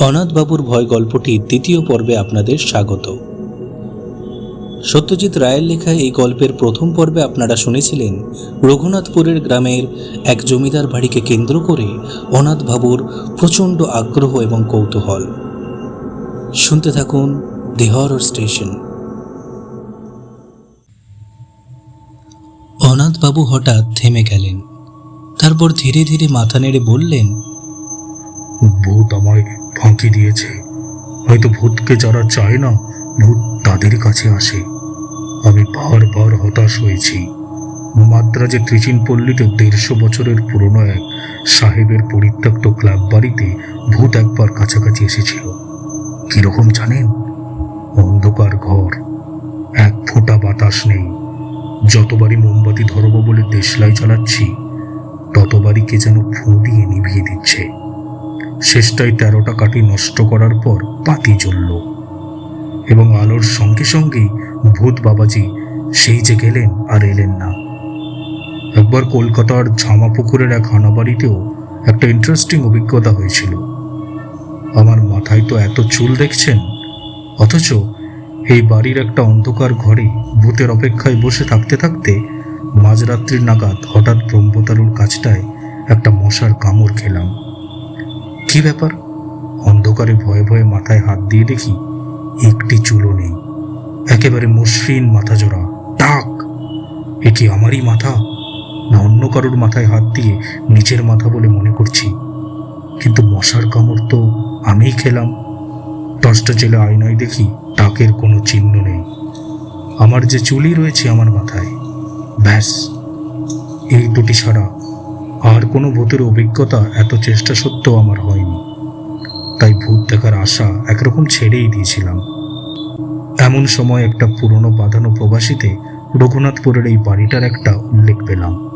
অনাথবাবুর ভয় গল্পটি দ্বিতীয় পর্বে আপনাদের স্বাগত। সত্যজিৎ রায়ের লেখা এই গল্পের প্রথম পর্বে আপনারা শুনেছিলেন, রঘুনাথপুরের গ্রামের এক জমিদার বাড়িকে কেন্দ্র করে অনাথবাবুর প্রচণ্ড আগ্রহ এবং কৌতূহল। শুনতে থাকুন দি হরর স্টেশন অনাথবাবু হঠাৎ থেমে গেলেন। তারপর ধীরে ধীরে মাথা নেড়ে বললেন ভূত আমায় ফাঁকি দিয়েছে। হয়তো ভূতকে যারা চায় না, ভূত তাদের কাছে আসে। আমি বারবার হতাশ হয়েছি। মাদ্রাজে ত্রিচিন পল্লীতে দেড়শো বছরের পুরনো এক সাহেবের পরিত্যক্ত ক্লাব বাড়িতে ভূত একবার কাছাকাছি এসেছিল। কীরকম জানেন? অন্ধকার ঘর। এক ফোঁটা বাতাস নেই। যতবারই মোমবাতি ধরবো বলে দেশলাই চালাচ্ছি ততবারই কে যেন ফু দিয়ে নিভিয়ে দিচ্ছে। শেষটায় তেরোটা কাঠি নষ্ট করার পর পাতি জ্বলল। এবং আলোর সঙ্গে সঙ্গেই ভূত বাবাজি সেই যে গেলেন আর এলেন না। একবার কলকাতার ঝামাপুকুরের এক হানাবাড়িতেও একটা ইন্টারেস্টিং অভিজ্ঞতা হয়েছিল। আমার মাথায় তো এত চুল দেখছেন, অথচ এই বাড়ির একটা অন্ধকার ঘরে ভূতের অপেক্ষায় বসে থাকতে থাকতে মাঝরাত্রির নাগাদ হঠাৎ ব্রহ্মতারুর কাছটায় একটা মশার কামড় খেলাম। কি ব্যাপার? অন্ধকারে ভয়ে ভয়ে মাথায় হাত দিয়ে দেখি একটি চুলও নেই। একেবারে মসৃণ মাথা জোড়া টাক! এ কি আমারই মাথা? না অন্য কারোর মাথায় হাত দিয়ে নিচের মাথা বলে মনে করছি? কিন্তু মশার কামড় তো আমিই খেলাম। টর্চটা জেলে আয়নায় দেখি টাকের কোনো চিহ্ন নেই। আমার যে চুলই রয়েছে আমার মাথায়। ব্যাস, এই দুটি ছাড়া আর কোনো ভূতের অভিজ্ঞতা এত চেষ্টা সত্ত্বেও আমার হয়নি। তাই ভূত দেখার আশা একরকম ছেড়েই দিয়েছিলাম। এমন সময় একটা পুরনো বাঁধানো প্রবাসীতে রঘুনাথপুরের এই বাড়িটার একটা উল্লেখ পেলাম।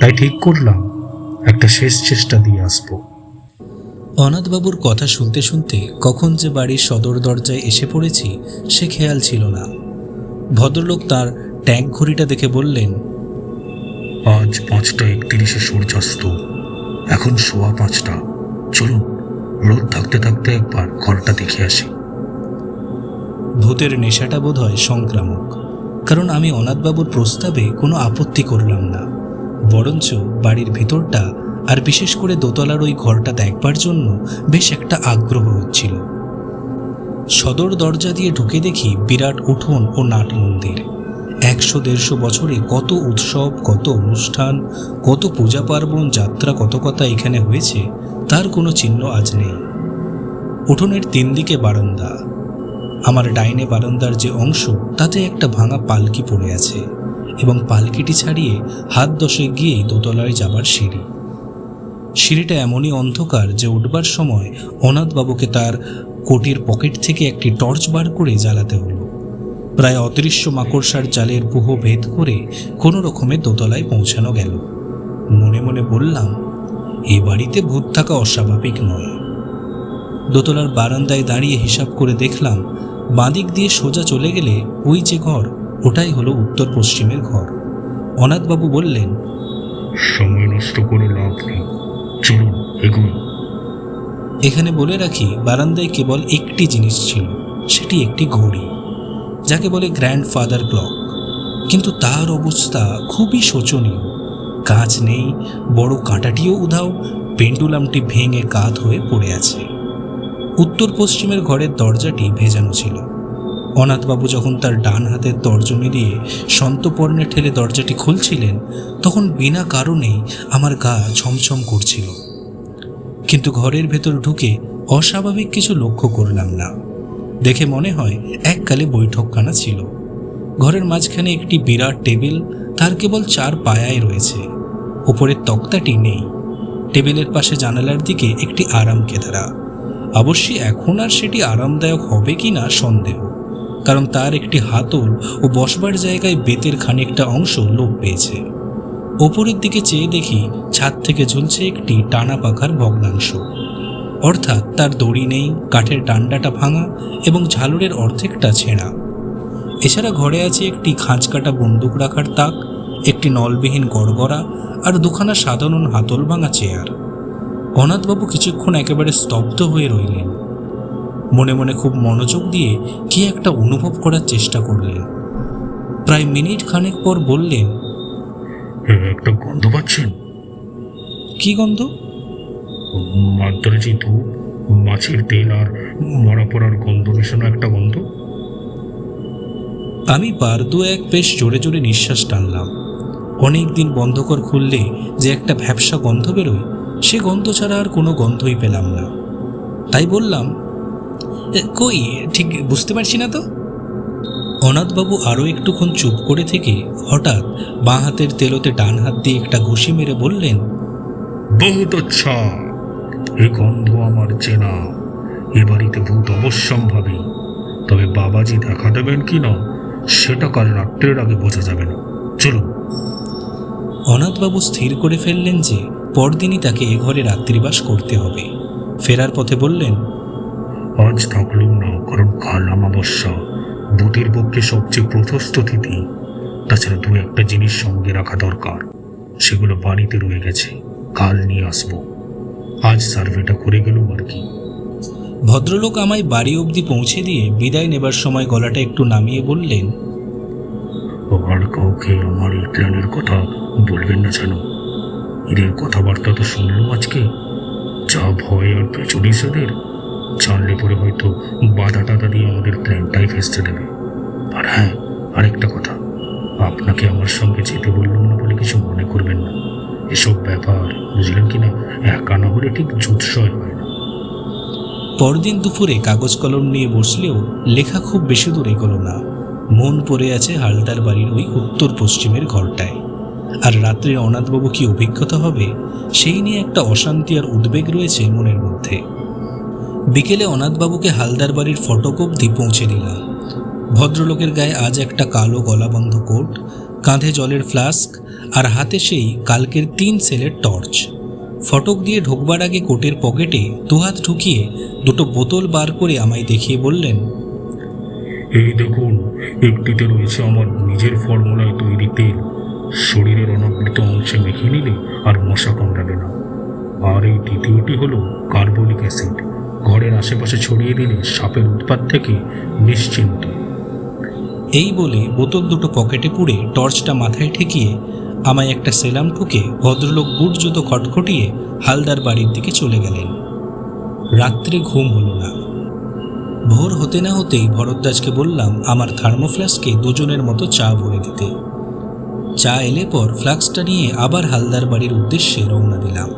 তাই ঠিক করলাম, একটা শেষ চেষ্টা দিয়ে আসব। অনাথবাবুর কথা শুনতে শুনতে কখন যে বাড়ির সদর দরজায় এসে পড়েছি সে খেয়াল ছিল না। ভদ্রলোক তার ট্যাঙ্ক ঘড়িটা দেখে বললেন আজ পাঁচটা একত্রিশে সূর্যাস্ত। এখন সোয়া পাঁচটা। চলুন, রোদ থাকতে থাকতে একবার ঘরটা দেখে আসি। ভূতের নেশাটা বোধ হয় সংক্রামক। কারণ আমি অনাথবাবুর প্রস্তাবে কোনো আপত্তি করলাম না। বরঞ্চ বাড়ির ভিতরটা, আর বিশেষ করে দোতলার ওই ঘরটা দেখবার জন্য বেশ একটা আগ্রহ হচ্ছিল। সদর দরজা দিয়ে ঢুকে দেখি বিরাট উঠোন ও নাট মন্দির। একশো দেড়শো বছরে কত উৎসব, কত অনুষ্ঠান, কত পূজা পার্বণ যাত্রা, কত কথা এখানে হয়েছে, তার কোনো চিহ্ন আজ নেই। উঠোনের তিন দিকে বারান্দা। আমার ডাইনে বারান্দার যে অংশ, তাতে একটা ভাঙা পালকি পড়ে আছে এবং পালকিটি ছাড়িয়ে হাত দশে গিয়েই দোতলায় যাবার সিঁড়ি। সিঁড়িটা এমনই অন্ধকার যে উঠবার সময় অনাথবাবুকে তার কোটির পকেট থেকে একটি টর্চ বার করে জ্বালাতে হলো। প্রায় অদৃশ্য মাকড়সার জালের গুহ ভেদ করে কোনো রকমে দোতলায় পৌঁছানো গেল। মনে মনে বললাম এ বাড়িতে ভূত থাকা অস্বাভাবিক নয়। দোতলার বারান্দায় দাঁড়িয়ে হিসাব করে দেখলাম বাঁদিক দিয়ে সোজা চলে গেলে ওই যে ঘর ওটাই হলো উত্তর পশ্চিমের ঘর। অনাথবাবু বললেন সময় নষ্ট করে লাভ নেই। চলুন এগুন এখানে বলে রাখি বারান্দায় কেবল একটি জিনিস ছিল সেটি একটি ঘড়ি। যাকে বলে গ্র্যান্ডফাদার ক্লক কিন্তু তার অবস্থা খুবই শোচনীয়। কাজ নেই, বড় কাঁটাটিও উধাও, পেন্ডুলামটি ভেঙে কাত হয়ে পড়ে আছে। উত্তর পশ্চিমের ঘরের দরজাটি ভেজানো ছিল। অনাথবাবু যখন তার ডান হাতের তর্জনী দিয়ে সন্তপর্ণে ঠেলে দরজাটি খুলছিলেন, তখন বিনা কারণেই আমার গা ছমছম করছিল। কিন্তু ঘরের ভেতর ঢুকে অস্বাভাবিক কিছু লক্ষ্য করলাম না। দেখে মনে হয় এককালে বৈঠকখানা ছিল। ঘরের মাঝখানে একটি বিরাট টেবিল, তার কেবল চার পায়ায় রয়েছে। ওপরের তক্তাটি নেই। টেবিলের পাশে জানালার দিকে একটি আরাম কেদারা। অবশ্যই এখন আর সেটি আরামদায়ক হবে কি না সন্দেহ, কারণ তার একটি হাতল ও বসবার জায়গায় বেতের খানিকটা অংশ লোপ পেয়েছে। ওপরের দিকে চেয়ে দেখি ছাদ থেকে ঝুলছে একটি টানা পাখার ভগ্নাংশ। অর্থাৎ তার দড়ি নেই কাঠের ডান্ডাটা ভাঙা এবং ঝালুরের অর্ধেকটা ছেঁড়া। এছাড়া ঘরে আছে একটি খাঁজ কাটা বন্দুক রাখার তাক একটি নলবিহীন গড়গড়া আর দুখানা সাধারণ হাতল ভাঙা চেয়ার। অনাথবাবু কিছুক্ষণ একেবারে স্তব্ধ হয়ে রইলেন। মনে মনে খুব মনোযোগ দিয়ে কি একটা অনুভব করার চেষ্টা করলেন। প্রায় মিনিট খানেক পর বললেন একটা গন্ধ পাচ্ছেন? কি গন্ধ? মাদ্রাজি ধূপ মাছের তেল আর মরা পড়ার গন্ধ মেশানো একটা গন্ধ? আমি বার দু এক বেশ জোরে জোরে নিঃশ্বাস টানলাম। অনেক দিন বন্ধকর খুললে যে একটা ভ্যাবসা গন্ধ বেরোয় সে গন্ধ ছাড়া আর কোনো গন্ধই পেলাম না। তাই বললাম কই? ঠিক বুঝতে পারছি না তো? অনাথবাবু আরও একটুক্ষণ চুপ করে থেকে হঠাৎ বাঁ হাতের তেলোতে ডান হাত দিয়ে একটা ঘুষি মেরে বললেন বহুত আচ্ছা এ গন্ধ আমার চেনা। এ বাড়িতে ভূত অবশ্যম্ভাবী। তবে বাবাজি দেখা দেবেন কি না সেটা কাল রাত্রের আগে বোঝা যাবে না। চলুন। অনাথবাবু স্থির করে ফেললেন যে পরদিনই তাকে এ ঘরে রাত্রিবাস করতে হবে। ফেরার পথে বললেন আজ থাকলুম না কারণ কাল অমাবস্যা। ভূতের পক্ষে সবচেয়ে প্রশস্ত তিথি। তাছাড়া দু একটা জিনিস সঙ্গে রাখা দরকার। সেগুলো বাড়িতে রয়ে গেছে। কাল নিয়ে আসব। আজ সার্ভেটা করে গেলুম আর কি। ভদ্রলোক আমায় বাড়ি অবধি পৌঁছে দিয়ে বিদায় নেবার সময় গলাটা একটু নামিয়ে বললেন আর কাউকে আমার এই প্ল্যানের কথা বলবেন না যেন এদের কথাবার্তা তো শুনলাম আজকে। যা ভয় আর পেছনিস এদের জানলে পরে হয়তো বাধা টাধা দিয়ে আমাদের প্ল্যানটাই ফেসতে দেবে। আর হ্যাঁ আরেকটা কথা আপনাকে আমার সঙ্গে যেতে বললাম না বলে কিছু মনে করবেন না। এসব ব্যাপার, বুঝলেন কি না? একা না হলে ঠিক জুৎসয় হয় না। পরদিন দুপুরে কাগজ কলম নিয়ে বসলেও লেখা খুব বেশি দূর এগোলো না। মন পড়ে আছে হালদার বাড়ির ওই উত্তর পশ্চিমের ঘরটায়। আর রাত্রে অনাথবাবু কি অভিজ্ঞতা হবে, সেই নিয়ে একটা অশান্তি আর উদ্বেগ রয়েছে মনের মধ্যে। বিকেলে অনাথবাবুকে হালদার বাড়ির ফটক অবধি পৌঁছে দিলাম। ভদ্রলোকের গায়ে আজ একটা কালো গলাবন্ধ কোট, কাঁধে জলের ফ্লাস্ক আর হাতে সেই কালকের তিন সেলের টর্চ। ফটক দিয়ে ঢোকবার আগে কোটের পকেটে দুহাত ঢুকিয়ে দুটো বোতল বার করে আমায় দেখিয়ে বললেন এই দেখুন একটিতে রয়েছে আমার নিজের ফর্মুলায় তৈরি তেল। শরীরের অনাবৃত অংশে মেখে নিলে আর মশা কামড়াবে না। আর এই দ্বিতীয়টি হলো কার্বলিক অ্যাসিড। ঘরের আশেপাশে ছড়িয়ে দিলে সাপের উৎপাত থেকে নিশ্চিন্ত। এই বলে বোতল দুটো পকেটে পুড়ে টর্চটা মাথায় ঠেকিয়ে আমায় একটা সেলাম ঠুকে ভদ্রলোক বুট জুতো খটখটিয়ে হালদার বাড়ির দিকে চলে গেলেন। রাত্রে ঘুম হলো না। ভোর হতে না হতেই ভরদ্বাজকে বললাম, আমার থার্মোফ্লাস্কে দুজনের মতো চা ভরে দিতে। চা এলে পর ফ্লাক্সটা নিয়ে আবার হালদার বাড়ির উদ্দেশ্যে রওনা দিলাম।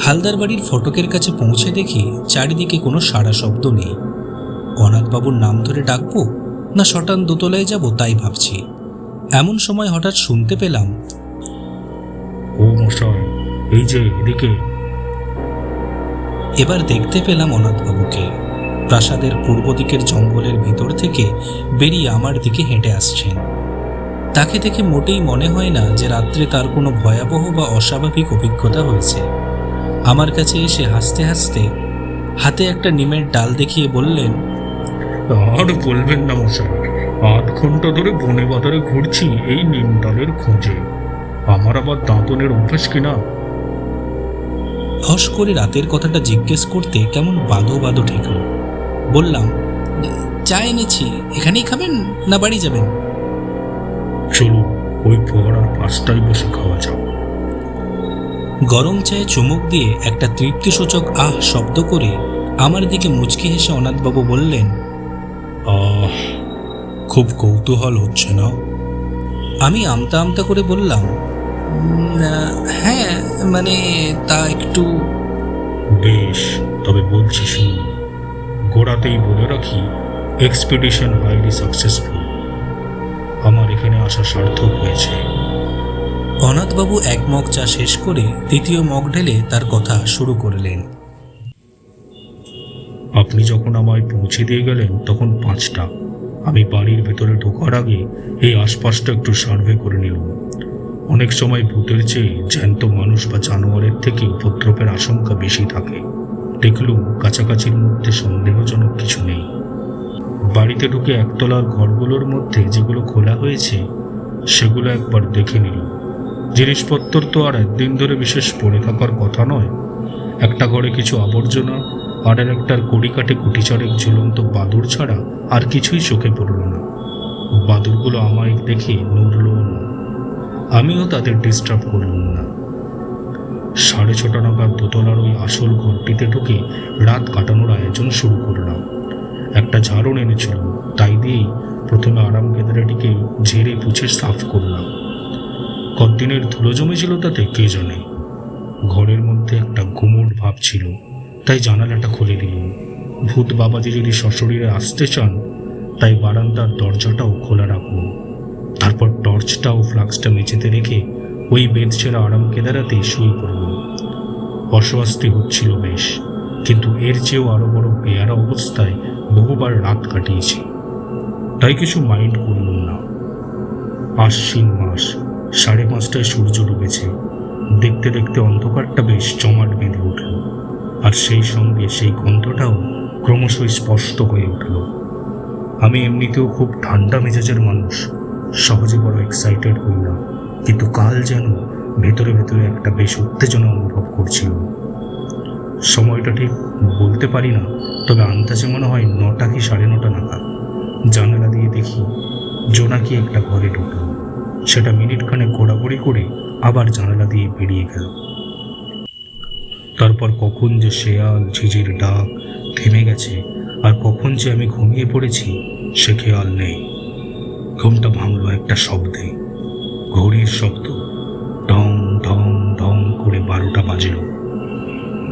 হালদার বাড়ির ফটকের কাছে পৌঁছে দেখি চারিদিকে কোনো সাড়া শব্দ নেই। অনাথবাবুর নাম ধরে ডাকবো না শটান দোতলায় যাব তাই ভাবছি। এমন সময় হঠাৎ শুনতে পেলাম। ও মশাই এই যে এদিকে। এবার দেখতে পেলাম অনাথবাবুকে। প্রাসাদের পূর্ব দিকের জঙ্গলের ভিতর থেকে বেরিয়ে আমার দিকে হেঁটে আসছেন। তাকে দেখে মোটেই মনে হয় না যে রাত্রে তার কোনো ভয়াবহ বা অস্বাভাবিক অভিজ্ঞতা হয়েছে। আমার কাছে এসে হাসতে হাসতে হাতে একটা নিমের ডাল দেখিয়ে বললেন আর বলবেন না মশাই আধ ঘণ্টা ধরে বনে বাজারে ঘুরছি এই নিমডালের খোঁজে। আমার আবার দাঁতনের অভ্যাস কিনা ফস করে রাতের কথাটা জিজ্ঞেস করতে কেমন বাদো বাদো ঠেকল। বললাম চা এনেছি এখানেই খাবেন না বাড়ি যাবেন? চলুন ওই পর আর পাঁচটায় বসে খাওয়া যাও গরম চায়ে চুমুক দিয়ে একটা তৃপ্তিসূচক আহ শব্দ করে আমার দিকে মুচকি হেসে অনাথবাবু বললেন আহ খুব কৌতূহল হচ্ছে না? আমি আমতা আমতা করে বললাম হ্যাঁ মানে তা একটু বেশ তবে বলছি শুনুন। গোড়াতেই বলে রাখি এক্সপিডিশন হাইলি সাকসেসফুল আমার এখানে আসা সার্থক হয়েছে। অনাথবাবু এক মগ চা শেষ করে দ্বিতীয় মগ ঢেলে তার কথা শুরু করলেন। আপনি যখন আমায় পৌঁছে দিয়ে গেলেন তখন পাঁচটা। আমি বাড়ির ভেতরে ঢোকার আগে এই আশপাশটা একটু সার্ভে করে নিলাম। অনেক সময় ভূতের চেয়ে জ্যান্ত মানুষ বা জানোয়ারের থেকে উপদ্রবের আশঙ্কা বেশি থাকে। দেখলুম কাছাকাছির মধ্যে সন্দেহজনক কিছু নেই। বাড়িতে ঢুকে একতলার ঘরগুলোর মধ্যে যেগুলো খোলা হয়েছে, সেগুলো একবার দেখে নিল জিনিসপত্র তো আর একদিন ধরে বিশেষ পড়ে থাকার কথা নয়। একটা ঘরে কিছু আবর্জনা আর একটার কড়ি কাটে কুটি চড়ে ঝুলন্ত বাদুর ছাড়া আর কিছুই চোখে পড়ল না। বাদুরগুলো আমায় দেখে নড়লও না। আমিও তাদের ডিস্টার্ব করলাম না। সাড়ে ছটা নাগাদ দোতলার ওই আসল ঘরটিতে ঢুকে রাত কাটানোর আয়োজন শুরু করলাম। একটা ঝাড়ন এনেছিল, তাই দিয়েই প্রথমে আরাম কেদারাটিকে ঝেড়ে পুছে সাফ করলাম। কদিনের ধুলো জমেছিল তাতে কে জানে? ঘরের মধ্যে একটা গুমোট ভাব ছিল। তাই জানালাটা খুলে দিলাম। ভূত বাবাজি যদি সশরীরে আসতে চান, তাই বারান্দার দরজাটাও খোলা রাখুন। তারপর টর্চটা ও ফ্লাক্সটা মেঝেতে রেখে ওই বেদ ছেড়া আরাম কেদারাতে শুয়ে পড়ল অস্বস্তি হচ্ছিল বেশ, কিন্তু এর চেয়েও আরও বড় বেয়ারা অবস্থায় বহুবার রাত কাটিয়েছি। তাই কিছু মাইন্ড করলাম না। আশ্বিন মাস, সাড়ে পাঁচটায় সূর্য ডুবেছে। দেখতে দেখতে অন্ধকারটা বেশ জমাট বেঁধে উঠল। আর সেই সঙ্গে সেই গন্ধটাও ক্রমশ স্পষ্ট হয়ে উঠল। আমি এমনিতেও খুব ঠান্ডা মেজাজের মানুষ, সহজে বড় এক্সাইটেড হই না কিন্তু কাল যেন ভেতরে ভেতরে একটা বেশ উত্তেজনা অনুভব করছিল। সময়টা ঠিক বলতে পারি না, তবে আন্দাজে মনে হয় নটা কি সাড়ে নটা নাগাদ। জানালা দিয়ে দেখি জোনাকি একটা ঘরে ঢুকলো। সেটা মিনিট খানে ঘোরাঘুরি করে আবার জানালা দিয়ে বেরিয়ে গেল। তারপর কখন যে শেয়াল ঝিঝির ডাক থেমে গেছে আর কখন যে আমি ঘুমিয়ে পড়েছি সে খেয়াল নেই। ঘুমটা ভাঙলো একটা শব্দে। ঘড়ির শব্দ। ঢং ঢং ঢং করে বারোটা বাজল।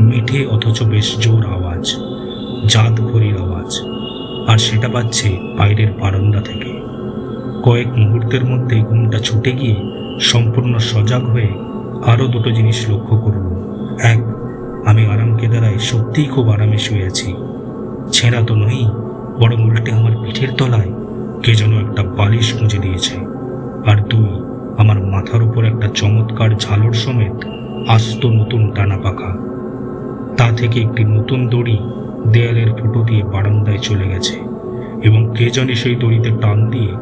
মিঠে অথচ বেশ জোর আওয়াজ জাত ঘড়ির আওয়াজ। আর সেটা পাচ্ছে বাইরের বারান্দা থেকে। কয়েক মুহূর্তের মধ্যে ঘুমটা ছুটে গিয়ে সম্পূর্ণ সজাগ হয়ে আরও দুটো জিনিস লক্ষ্য করল। এক আমি আরাম কেদারায় সত্যিই খুব আরামে শুয়ে আছি। ছেঁড়া তো নই বরং উল্টে আমার পিঠের তলায় কে যেন একটা বালিশ গুঁজে দিয়েছে। আর দুই আমার মাথার উপর একটা চমৎকার ঝালর সমেত আস্ত নতুন টানা পাখা। তা থেকে একটি নতুন দড়ি দেয়ালের ফুটো দিয়ে বারান্দায় চলে গেছে এবং কে জানি সেই দড়িতে টান দিয়ে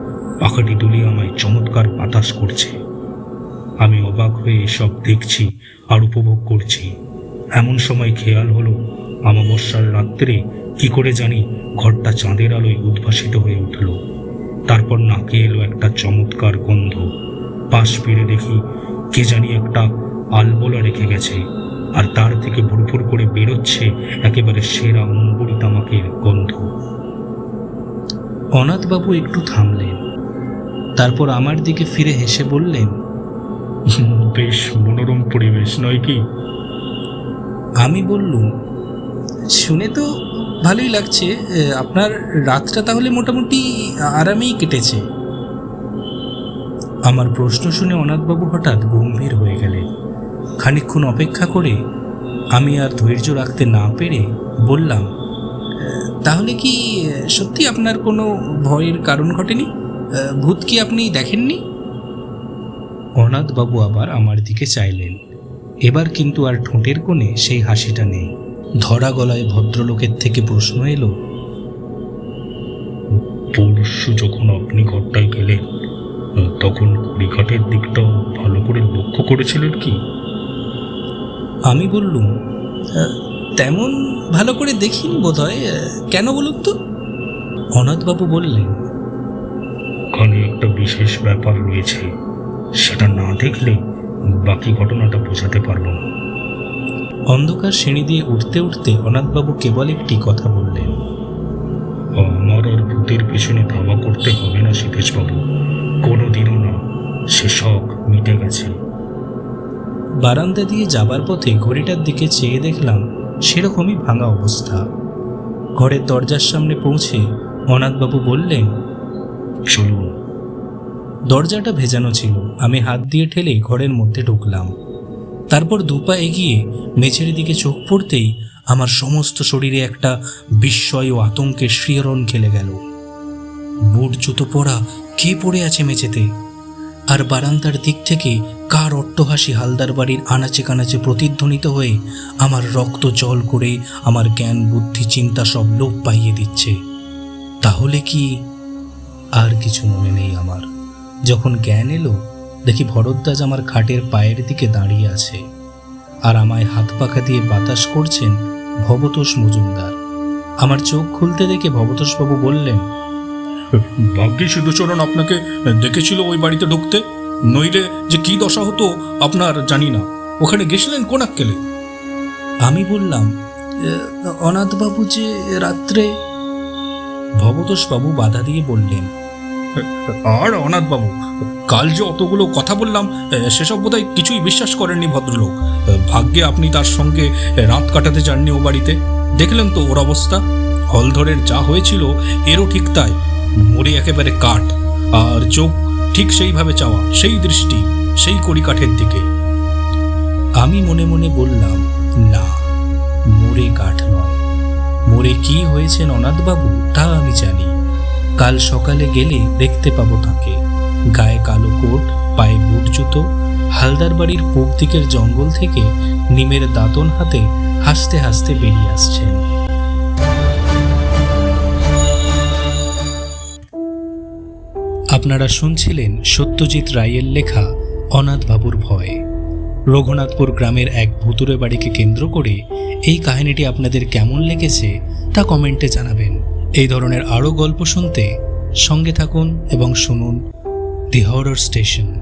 পাখাটি দুলিয়ে আমায় চমৎকার বাতাস করছে। আমি অবাক হয়ে এসব দেখছি আর উপভোগ করছি। এমন সময় খেয়াল হলো আমাবস্যার রাত্রে কি করে জানি ঘরটা চাঁদের আলোয় উদ্ভাসিত হয়ে উঠল। তারপর নাকে এলো একটা চমৎকার গন্ধ। পাশ ফিরে দেখি কে জানি একটা আলবোলা রেখে গেছে, আর তার থেকে ভুরভুর করে বেরোচ্ছে একেবারে সেরা অম্বরী তামাকের গন্ধ। অনাথবাবু একটু থামলেন, তারপর আমার দিকে ফিরে হেসে বললেন বেশ মনোরম পরিবেশ, নয় কি? আমি বললুম, শুনে তো ভালোই লাগছে আপনার রাতটা তাহলে মোটামুটি আরামেই কেটেছে। আমার প্রশ্ন শুনে অনাথবাবু হঠাৎ গম্ভীর হয়ে গেলেন। খানিকক্ষণ অপেক্ষা করে আমি আর ধৈর্য রাখতে না পেরে বললাম তাহলে কি সত্যি আপনার কোনো ভয়ের কারণ ঘটেনি? ভূত কি আপনি দেখেননি? অনাথবাবু আবার আমার দিকে চাইলেন। এবার কিন্তু আর ঠোঁটের কোণে সেই হাসিটা নেই। ধরা গলায় ভদ্রলোকের থেকে প্রশ্ন এলো পরশু যখন আপনি ঘরটায় গেলেন তখন কড়িকাঠের দিকটাও ভালো করে লক্ষ্য করেছিলেন কি? আমি বললুম তেমন ভালো করে দেখিনি বোধ হয় কেন বলুন তো? অনাথবাবু বললেন ওখানে একটা বিশেষ ব্যাপার রয়েছে সেটা না দেখলে বাকি ঘটনাটা বোঝাতে পারব না। অন্ধকার সিঁড়ি দিয়ে উঠতে উঠতে অনাথবাবু কেবল একটি কথা বললেন। আমার আর ভূতের পেছনে ধাওয়া করতে হবে না সীতেশবাবু। কোনোদিনও না। সে শখ মিটে গেছে। বারান্দা দিয়ে যাবার পথে ঘড়িটার দিকে চেয়ে দেখলাম সেরকমই ভাঙা অবস্থা। ঘরের দরজার সামনে পৌঁছে অনাথবাবু বললেন চলুন দরজাটা ভেজানো ছিল। আমি হাত দিয়ে ঠেলে ঘরের মধ্যে ঢুকলাম। তারপর দুপা এগিয়ে মেঝের দিকে চোখ পড়তেই আমার সমস্ত শরীরে একটা বিস্ময় ও আতঙ্কের শিহরণ খেলে গেল। বুট জুতো পরা কে পড়ে আছে মেঝেতে? আর বারান্দার দিক থেকে কার অট্টহাসি হালদার বাড়ির আনাচে কানাচে প্রতিধ্বনিত হয়ে আমার রক্ত জল করে আমার জ্ঞান, বুদ্ধি, চিন্তা সব লোপ পাইয়ে দিচ্ছে। তাহলে কি আর কিছু মনে নেই আমার। যখন জ্ঞান এলো দেখি ভরদ্বাজ আমার খাটের পায়ের দিকে দাঁড়িয়ে আছে। আর আমায় হাত পাখা দিয়ে বাতাস করছেন ভবতোষ মজুমদার। আমার চোখ খুলতে দেখে ভবতোষবাবু বললেন ভাগ্যে সিদ্ধচরণ আপনাকে দেখেছিল ওই বাড়িতে ঢুকতে? নইলে যে কি দশা হতো আপনার জানি না। ওখানে গেছিলেন কোন আক্কেলে? আমি বললাম অনাথবাবু যে রাত্রে? ভবতোষবাবু বাধা দিয়ে বললেন আর অনাথবাবু কাল যে অতগুলো কথা বললাম সেসব বোধহয় কিছুই বিশ্বাস করেননি ভদ্রলোক। ভাগ্যে আপনি তার সঙ্গে রাত কাটাতে যাননি ও বাড়িতে। দেখলেন তো ওর অবস্থা? হলধরের যা হয়েছিল, এরও ঠিক তাই। মরে একেবারে কাঠ। আর চোখ ঠিক সেইভাবে চাওয়া, সেই দৃষ্টি, সেই কড়িকাঠের দিকে। আমি মনে মনে বললাম, না মোরে কাঠ নয়। মোরে কি হয়েছেন অনাথবাবু, তা আমি জানি। কাল সকালে গেলে দেখতে পাবো তাকে। গায়ে কালো কোট, পায়ে বুট জুতো, হালদার বাড়ির পূব দিকের জঙ্গল থেকে নিমের দাঁতন হাতে হাসতে হাসতে বেরিয়ে আসছেন। আপনারা শুনছিলেন সত্যজিৎ রায়ের লেখা অনাথ বাবুর ভয়। রঘুনাথপুর গ্রামের এক ভুতুরে বাড়িকে কেন্দ্র করে এই কাহিনীটি আপনাদের কেমন লেগেছে তা কমেন্টে জানাবেন। এই ধরনের আরও গল্প শুনতে সঙ্গে থাকুন এবং শুনুন দি হরর স্টেশন।